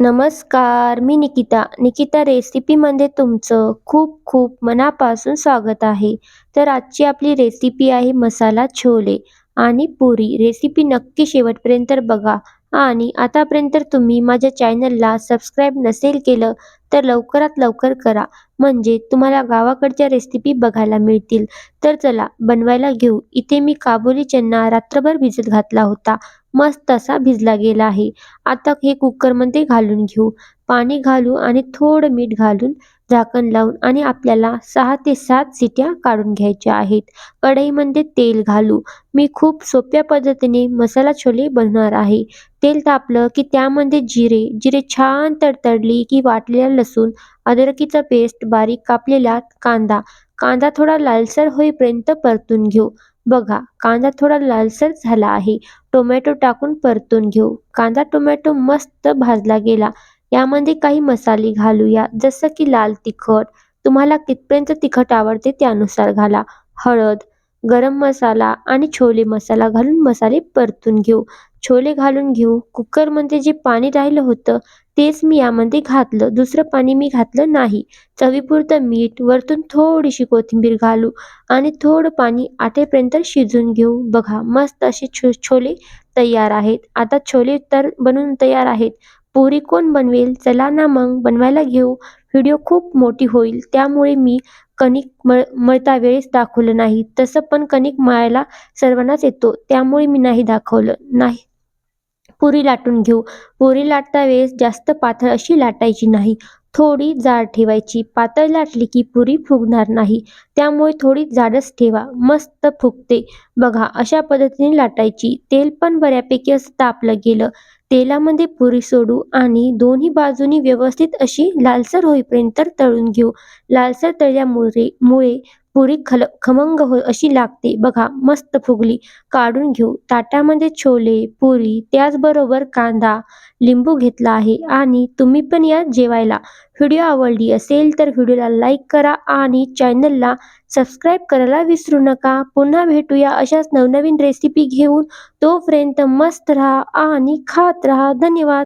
नमस्कार मी निकिता. निकिता रेसिपीमध्ये तुमचं खूप खूप मनापासून स्वागत आहे. तर आजची आपली रेसिपी आहे मसाला छोले आणि पुरी. रेसिपी नक्की शेवटपर्यंत बघा. आणि आतापर्यंत तुम्ही माझ्या चॅनलला सबस्क्राईब नसेल केलं तर लवकरात लवकर करा. म्हणजे तुम्हाला गावाकडच्या रेसिपी बघायला मिळतील. तर चला बनवायला घेऊ. इथे मी काबुली चन्ना रात्रभर भिजत घातला होता. मस्त असा भिजला गेला आहे. आता हे कुकरमध्ये घालून घेऊ. पाणी घालू आणि थोडं मीठ घालून झाकण लावून आणि आपल्याला सहा ते सात सिट्या काढून घ्यायच्या आहेत. कढईमध्ये तेल घालू. मी खूप सोप्या पद्धतीने मसाला छोले बनवणार आहे. तेल तापलं की त्यामध्ये जिरे जिरे छान तडतडली की वाटलेला लसूण अद्रकीचा पेस्ट बारीक कापलेला कांदा. कांदा थोडा लालसर होईपर्यंत परतून घेऊ. बघा कांदा थोडा लालसर झाला आहे. टोमॅटो टाकून परतून घेऊ. कांदा टोमॅटो मस्त भाजला गेला. यामध्ये काही मसाले घालूया. जसं की लाल तिखट. तुम्हाला कितपर्यंत तिखट आवडते त्यानुसार घाला. हळद गरम मसाला आणि छोले मसाला घालून मसाले परतून घेऊ. छोले घालून घेऊ. कुकरमध्ये जे पाणी राहिलं होतं तेच मी यामध्ये घातलं. दुसरं पाणी मी घातलं नाही. चवीपुरतं मीठ वरतून थोडीशी कोथिंबीर घालू आणि थोडं पाणी आटेपर्यंत शिजून घेऊ. बघा मस्त असे छो छोले तयार आहेत. आता छोले तर बनवून तयार आहेत. पुरी कोण बनवेल? चला ना मग बनवायला घेऊ. व्हिडिओ खूप मोठी होईल त्यामुळे मी कणिक मळ मळता वेळेस दाखवलं नाही. तसं पण कणिक मळायला सर्वांनाच येतो त्यामुळे मी नाही दाखवलं नाही. पुरी लाटून घेऊ. पुरी लाटता वेळेस जास्त पातळ अशी लाटायची नाही. थोडी जाड ठेवायची. पातळ लाटली की पुरी फुगणार नाही. त्यामुळे थोडी जाडच ठेवा. मस्त फुगते. बघा अशा पद्धतीने लाटायची. तेल पण बऱ्यापैकी असं तापलं गेलं. तेलामध्ये पुरी सोडू आणि दोन्ही बाजूनी व्यवस्थित अशी लालसर होईपर्यंत तळून घेऊ. लालसर तळल्यामुळे मुळे पुरी खल खमंग हो अशी लागते. बघा मस्त फुगली. काढून घेऊ. ताटामध्ये छोले पुरी त्याचबरोबर कांदा लिंबू घेतला आहे आणि तुम्ही पण या जेवायला. व्हिडिओ आवडली असेल तर व्हिडिओला लाईक करा आणि चॅनलला सबस्क्राईब करायला विसरू नका. पुन्हा भेटूया अशाच नवनवीन रेसिपी घेऊन. तोपर्यंत मस्त राहा आणि खात राहा. धन्यवाद.